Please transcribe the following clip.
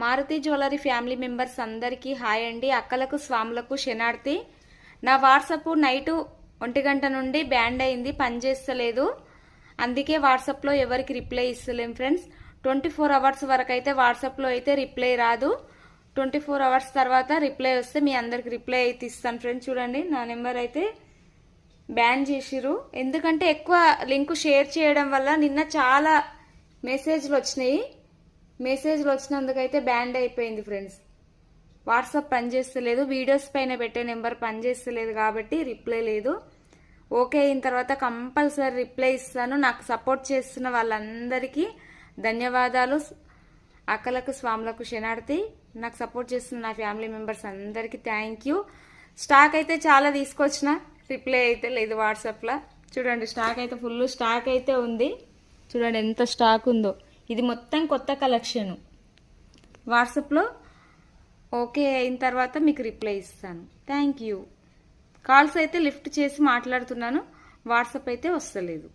Maruti jewellery family members అందరికీ hi అండి. అక్కలకు స్వాములకు శనార్తి. నా వాట్సాప్ నైటు ఒంటి గంట నుండి బ్యాండ్ అయింది పనిచేస్తలేదు అందుకే వాట్సాప్లో ఎవరికి రిప్లై ఇస్తలేం ఫ్రెండ్స్. ట్వంటీ ఫోర్ అవర్స్ వరకు అయితే వాట్సాప్లో అయితే రిప్లై రాదు. ట్వంటీ ఫోర్ అవర్స్ తర్వాత రిప్లై వస్తే మీ అందరికి రిప్లై అయితే ఇస్తాను ఫ్రెండ్స్. చూడండి నా నెంబర్ అయితే బ్యాన్ చేసిరు ఎందుకంటే ఎక్కువ లింక్ షేర్ చేయడం వల్ల నిన్న చాలా మెసేజ్లు వచ్చినాయి. మెసేజ్లు వచ్చినందుకైతే బ్యాండ్ అయిపోయింది ఫ్రెండ్స్. వాట్సాప్ పనిచేస్తలేదు వీడియోస్ పైన పెట్టే నెంబర్ పనిచేస్తలేదు కాబట్టి రిప్లై లేదు. ఓకే అయిన తర్వాత కంపల్సరీ రిప్లై ఇస్తాను. నాకు సపోర్ట్ చేస్తున్న వాళ్ళందరికీ ధన్యవాదాలు. అక్కలకు స్వాములకు శనార్థి నాకు సపోర్ట్ చేస్తున్న నా ఫ్యామిలీ మెంబర్స్ అందరికీ థ్యాంక్ యూ. స్టాక్ అయితే చాలా తీసుకొచ్చిన రిప్లై అయితే లేదు వాట్సాప్లో. చూడండి స్టాక్ అయితే ఫుల్ స్టాక్ అయితే ఉంది. చూడండి ఎంత స్టాక్ ఉందో. ఇది మొత్తం కొత్త కలెక్షను వాట్సాప్లో ఓకే అయిన తర్వాత మీకు రిప్లై ఇస్తాను. థ్యాంక్ యూ కాల్స్ అయితే లిఫ్ట్ చేసి మాట్లాడుతున్నాను. వాట్సాప్ అయితే వస్తలేదు.